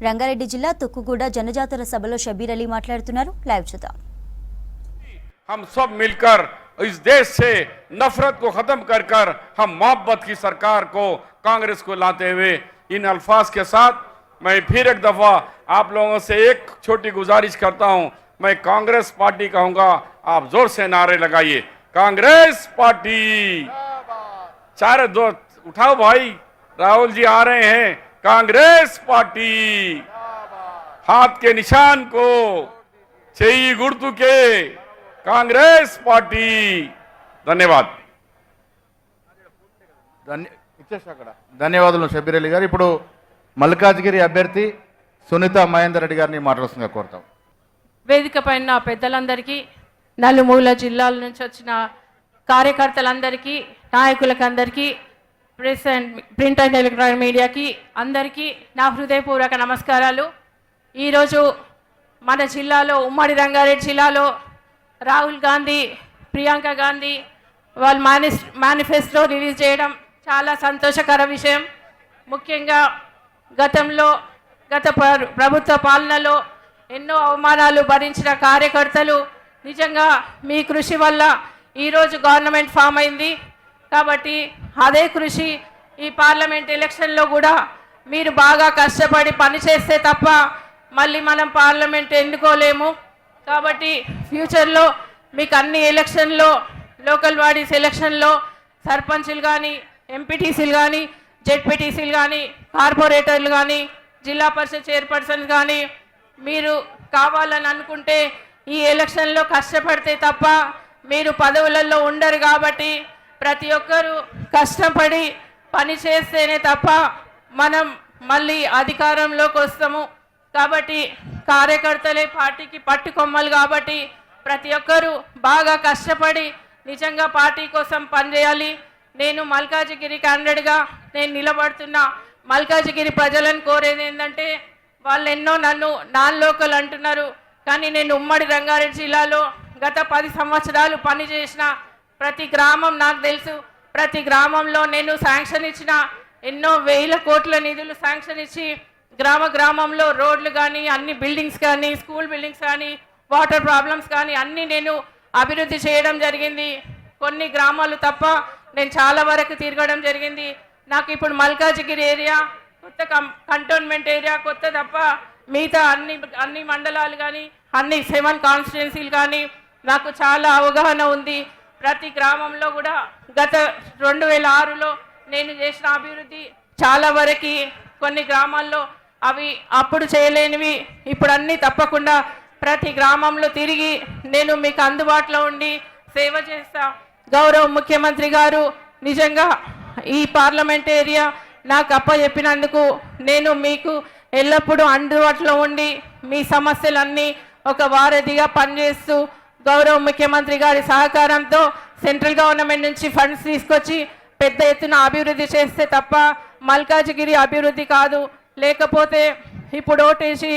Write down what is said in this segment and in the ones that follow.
రంగారెడ్డి జిల్లా తుక్కుగూడ జనజాతర సభలో షబీర్ అలీ మాట్లాడుతున్నారు లైవ్ చూద్దాం हम सब मिलकर इस देश से नफरत को खत्म कर कर हम मोहब्बत की सरकार को कांग्रेस को लाते हुए इन अल्फाज के साथ मैं फिर एक दफा आप लोगों से एक छोटी गुजारिश करता हूं मैं कांग्रेस पार्टी कहूंगा आप जोर से नारे लगाइए कांग्रेस पार्टी चार दो उठाओ भाई राहुल जी आ रहे हैं कांग्रेस पार्टी हाथ के निशान को చెయ్యి గుర్తుకే కాంగ్రెస్ పార్టీ ధన్యవాద్ ధన్య ఇచ్చేసి అక్కడ ధన్యవాదాలు షబీర్ అలీ గారు ఇప్పుడు మల్కాజ్గిరి అభ్యర్థి సునీత మహేందర్ రెడ్డి గారిని మాట్లాడుతుందిగా కోరుతాం వేదిక పైన పెద్దలందరికీ నలుమూల జిల్లాల నుంచి వచ్చిన కార్యకర్తలందరికీ నాయకులకు అందరికీ press and print and electronic మీడియాకి అందరికీ నా హృదయపూర్వక నమస్కారాలు. ఈరోజు మన జిల్లాలో ఉమ్మడి రంగారెడ్డి జిల్లాలో రాహుల్ గాంధీ ప్రియాంక గాంధీ వాళ్ళు మేనిస్ మేనిఫెస్టో రిలీజ్ చేయడం చాలా సంతోషకర విషయం. ముఖ్యంగా గతంలో గత ప్ర- ప్రభుత్వ పాలనలో ఎన్నో అవమానాలు భరించిన కార్యకర్తలు. నిజంగా మీ కృషి వల్ల ఈరోజు గవర్నమెంట్ ఫామ్ అయింది. కాబట్టి అదే కృషి ఈ పార్లమెంట్ ఎలక్షన్లో కూడా మీరు బాగా కష్టపడి పనిచేస్తే తప్ప మళ్ళీ మనం పార్లమెంట్ ఎన్నుకోలేము. కాబట్టి ఫ్యూచర్లో మీకు అన్ని ఎలక్షన్లో లోకల్ బాడీస్ ఎలక్షన్లో సర్పంచ్లు కానీ ఎంపీటీసీలు కానీ జెడ్పీటీసీలు కానీ కార్పొరేటర్లు కానీ జిల్లా పరిషత్ చైర్పర్సన్ కానీ మీరు కావాలని అనుకుంటే ఈ ఎలక్షన్లో కష్టపడితే తప్ప మీరు పదవులలో ఉండరు కాబట్టి ప్రతి ఒక్కరూ కష్టపడి పని చేస్తేనే తప్ప మనం మళ్ళీ అధికారంలోకి వస్తాము. కాబట్టి కార్యకర్తలే పార్టీకి పట్టుకొమ్మలు కాబట్టి ప్రతి ఒక్కరూ బాగా కష్టపడి నిజంగా పార్టీ కోసం పనిచేయాలి. నేను మల్కాజిగిరి క్యాండిడేట్గా నేను నిలబడుతున్నా మల్కాజిగిరి ప్రజలను కోరేది ఏంటంటే వాళ్ళు ఎన్నో నన్ను నాన్ లోకల్ అంటున్నారు. కానీ నేను ఉమ్మడి రంగారెడ్డి జిల్లాలో గత పది సంవత్సరాలు పనిచేసిన ప్రతి గ్రామం నాకు తెలుసు. ప్రతి గ్రామంలో నేను శాంక్షన్ ఇచ్చిన ఎన్నో వేల కోట్ల నిధులు శాంక్షన్ ఇచ్చి గ్రామ గ్రామంలో రోడ్లు కానీ అన్ని బిల్డింగ్స్ కానీ స్కూల్ బిల్డింగ్స్ కానీ వాటర్ ప్రాబ్లమ్స్ కానీ అన్నీ నేను అభివృద్ధి చేయడం జరిగింది. కొన్ని గ్రామాలు తప్ప నేను చాలా వరకు తిరగడం జరిగింది. నాకు ఇప్పుడు మల్కాజిగిరి ఏరియా కొత్త కం కంటోన్మెంట్ ఏరియా కొత్త తప్ప మిగతా అన్ని అన్ని మండలాలు కానీ అన్ని సెవెన్ కాన్స్టిట్యున్సీలు కానీ నాకు చాలా అవగాహన ఉంది. ప్రతి గ్రామంలో కూడా గత రెండు వేల ఆరులో నేను చేసిన అభివృద్ధి చాలా వరకు కొన్ని గ్రామాల్లో అవి అప్పుడు చేయలేనివి ఇప్పుడు అన్నీ తప్పకుండా ప్రతి గ్రామంలో తిరిగి నేను మీకు అందుబాటులో ఉండి సేవ చేస్తా. గౌరవ ముఖ్యమంత్రి గారు నిజంగా ఈ పార్లమెంట్ ఏరియా నాకు అప్పచెప్పినందుకు నేను మీకు ఎల్లప్పుడూ అందుబాటులో ఉండి మీ సమస్యలన్నీ ఒక వారధిగా పనిచేస్తూ గౌరవ ముఖ్యమంత్రి గారి సహకారంతో సెంట్రల్ గవర్నమెంట్ నుంచి ఫండ్స్ తీసుకొచ్చి పెద్ద ఎత్తున అభివృద్ధి చేస్తే తప్ప మల్కాజిగిరి అభివృద్ధి కాదు. లేకపోతే ఇప్పుడు ఓటేసి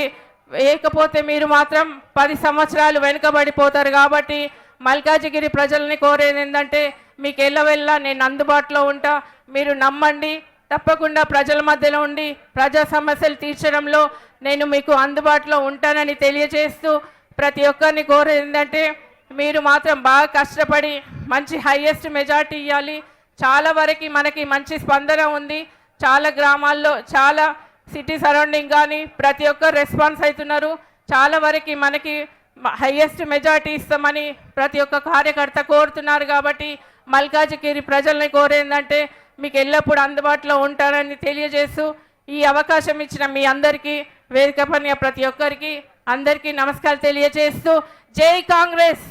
వేయకపోతే మీరు మాత్రం పది సంవత్సరాలు వెనుకబడిపోతారు కాబట్టి మల్కాజిగిరి ప్రజల్ని కోరేది ఏంటంటే మీకు ఎల్లవెల్లా నేను అందుబాటులో ఉంటా మీరు నమ్మండి తప్పకుండా ప్రజల మధ్యలో ఉండి ప్రజా సమస్యలు తీర్చడంలో నేను మీకు అందుబాటులో ఉంటానని తెలియజేస్తూ ప్రతి ఒక్కరిని కోరేది ఏంటంటే మీరు మాత్రం బాగా కష్టపడి మంచి హైయెస్ట్ మెజార్టీ ఇవ్వాలి చాలా వరకు మనకి మంచి స్పందన ఉంది. చాలా గ్రామాల్లో చాలా సిటీ సరౌండింగ్ కానీ ప్రతి ఒక్కరు రెస్పాన్స్ అవుతున్నారు. చాలా వరకు మనకి హైయెస్ట్ మెజార్టీ ఇస్తామని ప్రతి ఒక్క కార్యకర్త కోరుతున్నారు కాబట్టి మల్కాజిగిరి ప్రజల్ని కోరేందంటే మీకు ఎల్లప్పుడూ అందుబాటులో ఉంటారని తెలియజేస్తూ ఈ అవకాశం ఇచ్చిన మీ అందరికీ వేదిక పని ప్రతి ఒక్కరికి అందరికీ నమస్కారం తెలియజేస్తూ జై కాంగ్రెస్.